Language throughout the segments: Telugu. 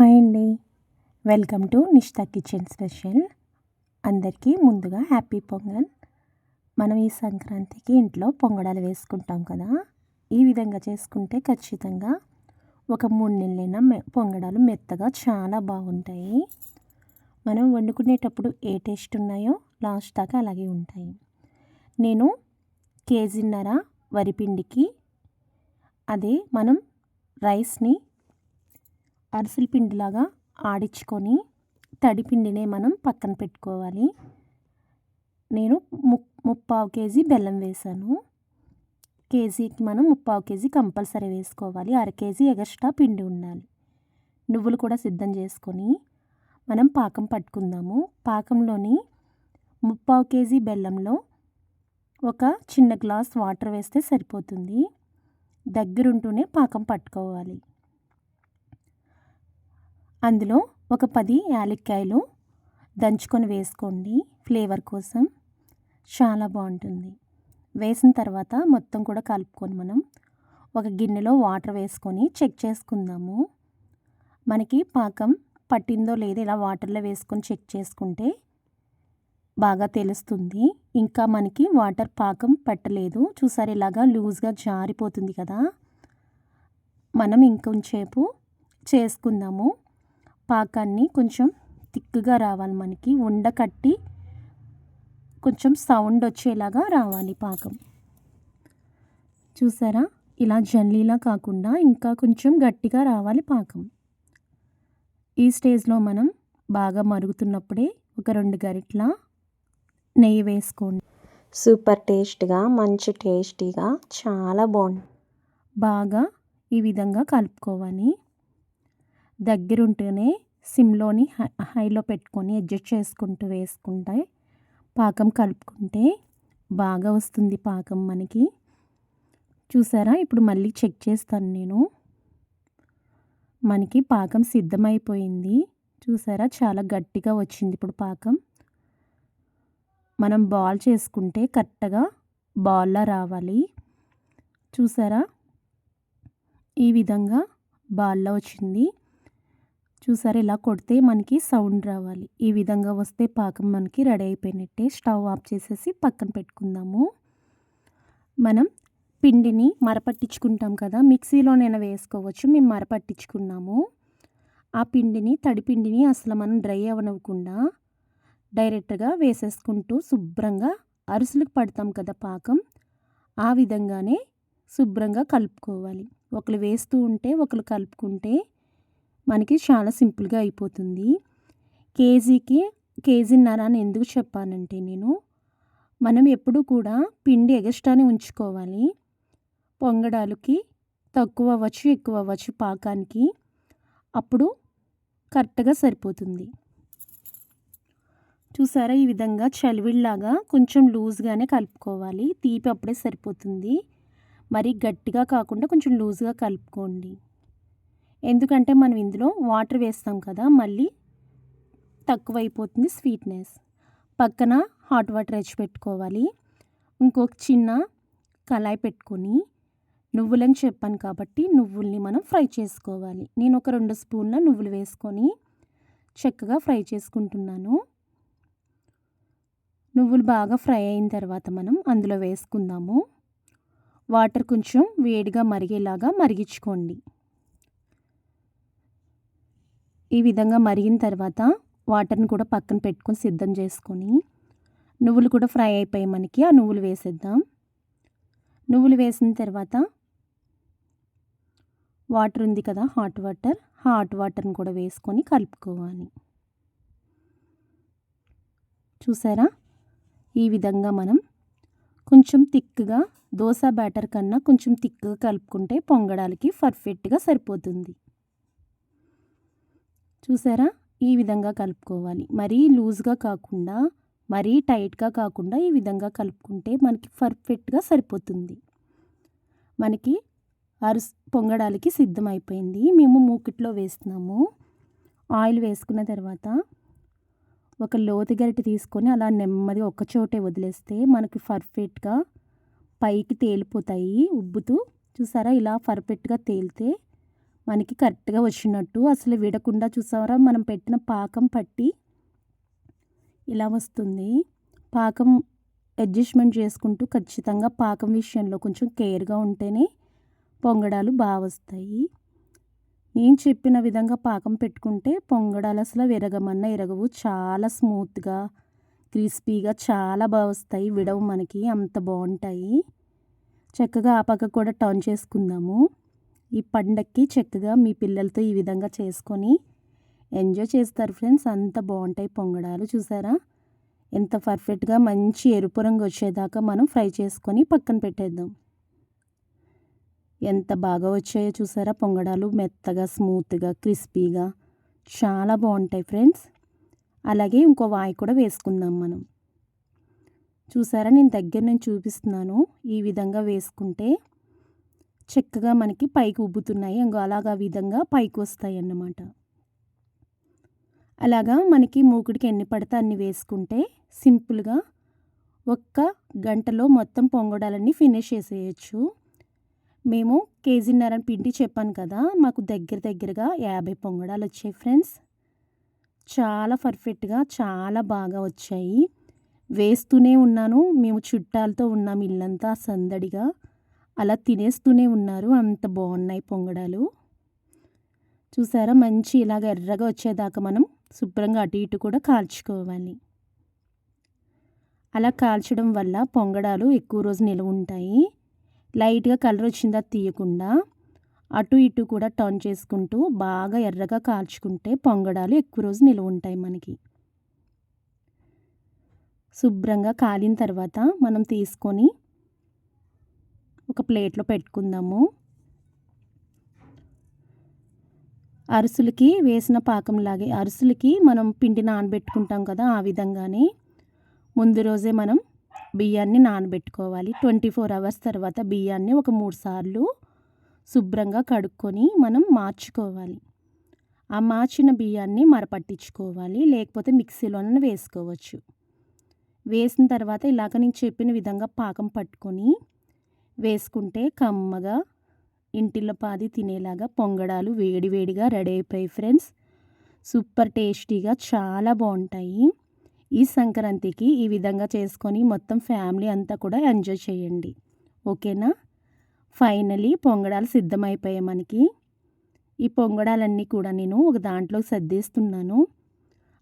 హాయ్ అండి. Welcome to Nishta kitchen special. అందరికీ ముందుగా హ్యాపీ పొంగల్. మనం ఈ సంక్రాంతికి ఇంట్లో పొంగడాలు వేసుకుంటాం కదా ఈ విధంగా చేసుకుంటే ఖచ్చితంగా ఒక మూడు నెలలైనా పొంగడాలు మెత్తగా చాలా బాగుంటాయి. మనం వండుకునేటప్పుడు ఏ టేస్ట్ ఉన్నాయో లాస్ట్ దాకా అలాగే ఉంటాయి. నేను కేజీన్నర వరిపిండికి అదే మనం రైస్ని అరిసెల పిండిలాగా ఆడించుకొని తడిపిండినే మనం పక్కన పెట్టుకోవాలి. నేను ము ముప్పావు కేజీ బెల్లం వేసాను. కేజీకి మనం ముప్పావు కేజీ కంపల్సరీ వేసుకోవాలి. అర కేజీ ఎగస్ట్రా పిండి ఉండాలి. నువ్వులు కూడా సిద్ధం చేసుకొని మనం పాకం పట్టుకుందాము. పాకంలోని ముప్పావు కేజీ బెల్లంలో ఒక చిన్న గ్లాస్ వాటర్ వేస్తే సరిపోతుంది. దగ్గరుంటూనే పాకం పట్టుకోవాలి. అందులో ఒక పది యాలక్కాయలు దంచుకొని వేసుకోండి ఫ్లేవర్ కోసం. చాలా బాగుంటుంది. వేసిన తర్వాత మొత్తం కూడా కలుపుకొని మనం ఒక గిన్నెలో వాటర్ వేసుకొని చెక్ చేసుకుందాము. మనకి పాకం పట్టిందో లేదో ఇలా వాటర్లో వేసుకొని చెక్ చేసుకుంటే బాగా తెలుస్తుంది. ఇంకా మనకి వాటర్ పాకం పట్టలేదు. చూసారు ఇలాగా లూజ్గా జారిపోతుంది కదా. మనం ఇంకొంచేపు చేసుకుందాము. పాకాన్ని కొంచెం థిక్గా రావాలి మనకి. ఉండకట్టి కొంచెం సౌండ్ వచ్చేలాగా రావాలి పాకం. చూసారా? ఇలా జల్లీలా కాకుండా ఇంకా కొంచెం గట్టిగా రావాలి పాకం. ఈ స్టేజ్లో మనం బాగా మరుగుతున్నప్పుడే ఒక రెండు గరిట్ల నెయ్యి వేసుకోండి. సూపర్ టేస్ట్గా మంచి టేస్టీగా చాలా బాగుంది. బాగా ఈ విధంగా కలుపుకోవాలి. దగ్గరుంటేనే సిమ్లోని హైలో పెట్టుకొని అడ్జస్ట్ చేసుకుంటూ వేసుకుంటే పాకం కలుపుకుంటే బాగా వస్తుంది పాకం మనకి. చూసారా? ఇప్పుడు మళ్ళీ చెక్ చేస్తాను నేను. మనకి పాకం సిద్ధమైపోయింది. చూసారా? చాలా గట్టిగా వచ్చింది ఇప్పుడు పాకం. మనం బాల్ చేసుకుంటే కరెక్ట్గా బాల్లా రావాలి. చూసారా? ఈ విధంగా బాల్లో వచ్చింది. చూసారు ఇలా కొడితే మనకి సౌండ్ రావాలి. ఈ విధంగా వస్తే పాకం మనకి రెడీ అయిపోయినట్టే. స్టవ్ ఆఫ్ చేసేసి పక్కన పెట్టుకుందాము. మనం పిండిని మరపట్టించుకుంటాం కదా మిక్సీలోనైనా వేసుకోవచ్చు. మేము మరపట్టించుకున్నాము. ఆ పిండిని తడిపిండిని అసలు మనం డ్రై అవ్వనివ్వకుండా డైరెక్ట్గా వేసేసుకుంటూ శుభ్రంగా అరుసులకు పడతాం కదా పాకం. ఆ విధంగానే శుభ్రంగా కలుపుకోవాలి. ఒకరు వేస్తూ ఉంటే ఒకరు కలుపుకుంటే మనకి చాలా సింపుల్గా అయిపోతుంది. కేజీకి కేజీన్నర అని ఎందుకు చెప్పానంటే నేను మనం ఎప్పుడు కూడా పిండి ఎగస్ట్రానే ఉంచుకోవాలి. పొంగడాలకి తక్కువ అవ్వచ్చు ఎక్కువ అవ్వచ్చు పాకానికి అప్పుడు కరెక్ట్గా సరిపోతుంది. చూసారా? ఈ విధంగా చలివిడిలాగా కొంచెం లూజ్గానే కలుపుకోవాలి. తీపి అప్పుడే సరిపోతుంది. మరి గట్టిగా కాకుండా కొంచెం లూజ్గా కలుపుకోండి. ఎందుకంటే మనం ఇందులో వాటర్ వేస్తాం కదా మళ్ళీ తక్కువైపోతుంది స్వీట్నెస్. పక్కన హాట్ వాటర్ వచ్చి పెట్టుకోవాలి. ఇంకొక చిన్న కళాయి పెట్టుకొని నువ్వులని చెప్పాను కాబట్టి నువ్వుల్ని మనం ఫ్రై చేసుకోవాలి. నేను ఒక రెండు స్పూన్ల నువ్వులు వేసుకొని చక్కగా ఫ్రై చేసుకుంటున్నాను. నువ్వులు బాగా ఫ్రై అయిన తర్వాత మనం అందులో వేసుకుందాము. వాటర్ కొంచెం వేడిగా మరిగేలాగా మరిగించుకోండి. ఈ విధంగా మరిగిన తర్వాత వాటర్ని కూడా పక్కన పెట్టుకొని సిద్ధం చేసుకొని నువ్వులు కూడా ఫ్రై అయిపోయి మనకి. ఆ నువ్వులు వేసేద్దాం. నువ్వులు వేసిన తర్వాత వాటర్ ఉంది కదా హాట్ వాటర్. హాట్ వాటర్ని కూడా వేసుకొని కలుపుకోవాలి. చూసారా? ఈ విధంగా మనం కొంచెం థిక్గా దోశ బ్యాటర్ కన్నా కొంచెం థిక్గా కలుపుకుంటే పొంగడానికి పర్ఫెక్ట్గా సరిపోతుంది. చూసారా? ఈ విధంగా కలుపుకోవాలి. మరీ లూజ్గా కాకుండా మరీ టైట్గా కాకుండా ఈ విధంగా కలుపుకుంటే మనకి పర్ఫెక్ట్గా సరిపోతుంది. మనకి అరుస్ పొంగడానికి సిద్ధమైపోయింది. మేము మూకిట్లో వేస్తున్నాము. ఆయిల్ వేసుకున్న తర్వాత ఒక లోతు గరిటె తీసుకొని అలా నెమ్మది ఒక చోటే వదిలేస్తే మనకి పర్ఫెక్ట్గా పైకి తేలిపోతాయి. ఉబ్బుతూ చూసారా? ఇలా పర్ఫెక్ట్గా తేలితే మనకి కరెక్ట్గా వచ్చినట్టు అసలు విడకుండా చూసారా మనం పెట్టిన పాకం పట్టి ఇలా వస్తుంది. పాకం అడ్జస్ట్మెంట్ చేసుకుంటూ ఖచ్చితంగా పాకం విషయంలో కొంచెం కేర్గా ఉంటేనే పొంగడాలు బాగా వస్తాయి. నేను చెప్పిన విధంగా పాకం పెట్టుకుంటే పొంగడాలు అసలు విరగమన్నా ఎరగవు. చాలా స్మూత్గా క్రిస్పీగా చాలా బాగా వస్తాయి. విడవు మనకి అంత బాగుంటాయి. చక్కగా ఆ పక్క కూడా టర్న్ చేసుకుందాము. ఈ పండక్కి చక్కగా మీ పిల్లలతో ఈ విధంగా చేసుకొని ఎంజాయ్ చేస్తారు ఫ్రెండ్స్. అంత బాగుంటాయి పొంగడాలు చూసారా? ఎంత పర్ఫెక్ట్గా మంచి ఎరుపు రంగు వచ్చేదాకా మనం ఫ్రై చేసుకొని పక్కన పెట్టేద్దాం. ఎంత బాగా వచ్చాయో చూసారా? పొంగడాలు మెత్తగా స్మూత్గా క్రిస్పీగా చాలా బాగుంటాయి ఫ్రెండ్స్. అలాగే ఇంకో వాయి కూడా వేసుకుందాం మనం. చూసారా? నేను దగ్గర నుంచి చూపిస్తున్నాను. ఈ విధంగా వేసుకుంటే చక్కగా మనకి పైకి ఉబ్బుతున్నాయి ఇంకో అలాగా విధంగా పైకి వస్తాయి అన్నమాట. అలాగా మనకి మూకుడికి ఎన్ని పడితే అన్ని వేసుకుంటే సింపుల్గా ఒక్క గంటలో మొత్తం పొంగడాలన్నీ ఫినిష్ చేసేయచ్చు. మేము కేజీన్నర పిండి చెప్పాను కదా మాకు దగ్గర దగ్గరగా యాభై పొంగడాలు వచ్చాయి ఫ్రెండ్స్. చాలా పర్ఫెక్ట్గా చాలా బాగా వచ్చాయి. వేస్తూనే ఉన్నాను. మేము చుట్టాలతో ఉన్నాం ఇల్లంతా సందడిగా. అలా తినేస్తూనే ఉన్నారు. అంత బాగున్నాయి పొంగడాలు. చూసారా? మంచి ఇలాగ ఎర్రగా వచ్చేదాకా మనం శుభ్రంగా అటు ఇటు కూడా కాల్చుకోవాలి. అలా కాల్చడం వల్ల పొంగడాలు ఎక్కువ రోజు నిల్వ ఉంటాయి. లైట్గా కలర్ వచ్చిందా తీయకుండా అటు ఇటు కూడా టర్న్ చేసుకుంటూ బాగా ఎర్రగా కాల్చుకుంటే పొంగడాలు ఎక్కువ రోజు నిలవ ఉంటాయి మనకి. శుభ్రంగా కాలిన తర్వాత మనం తీసుకొని ఒక ప్లేట్లో పెట్టుకుందాము. అరిసెలకి వేసిన పాకంలాగే అరిసెలకి మనం పిండి నానబెట్టుకుంటాం కదా ఆ విధంగానే. ముందు రోజే మనం బియ్యాన్ని నానబెట్టుకోవాలి. ట్వంటీ ఫోర్ అవర్స్ తర్వాత బియ్యాన్ని ఒక మూడు సార్లు శుభ్రంగా కడుక్కొని మనం మార్చుకోవాలి. ఆ మార్చిన బియ్యాన్ని మరపట్టించుకోవాలి లేకపోతే మిక్సీలోనే వేసుకోవచ్చు. వేసిన తర్వాత ఇలాగ నేను చెప్పిన విధంగా పాకం పట్టుకొని వేసుకుంటే కమ్మగా ఇంటిలో పాది తినేలాగా పొంగడాలు వేడివేడిగా రెడీ అయిపోయి ఫ్రెండ్స్. సూపర్ టేస్టీగా చాలా బాగుంటాయి. ఈ సంక్రాంతికి ఈ విధంగా చేసుకొని మొత్తం ఫ్యామిలీ అంతా కూడా ఎంజాయ్ చేయండి. ఓకేనా? ఫైనలీ పొంగడాలు సిద్ధమైపోయాయి మనకి. ఈ పొంగడాలన్నీ కూడా నేను ఒక దాంట్లో సర్దేస్తున్నాను.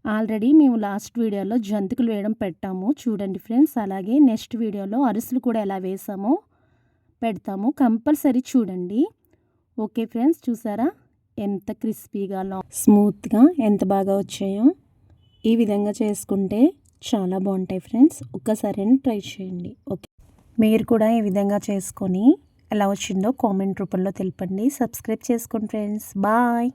ఆల్రెడీ మేము లాస్ట్ వీడియోలో జంతికలు వేయడం పెట్టాము. చూడండి ఫ్రెండ్స్ అలాగే నెక్స్ట్ వీడియోలో అరిసెలు కూడా ఎలా వేసామో పెడతాము. కంపల్సరీ చూడండి. ఓకే ఫ్రెండ్స్ చూసారా? ఎంత క్రిస్పీగా లా స్మూత్గా ఎంత బాగా వచ్చాయో. ఈ విధంగా చేసుకుంటే చాలా బాగుంటాయి ఫ్రెండ్స్. ఒక్కసారి ట్రై చేయండి. ఓకే. మీరు కూడా ఈ విధంగా చేసుకొని ఎలా వచ్చిందో కామెంట్ రూపంలో తెలపండి. సబ్స్క్రైబ్ చేసుకోండి ఫ్రెండ్స్. బాయ్.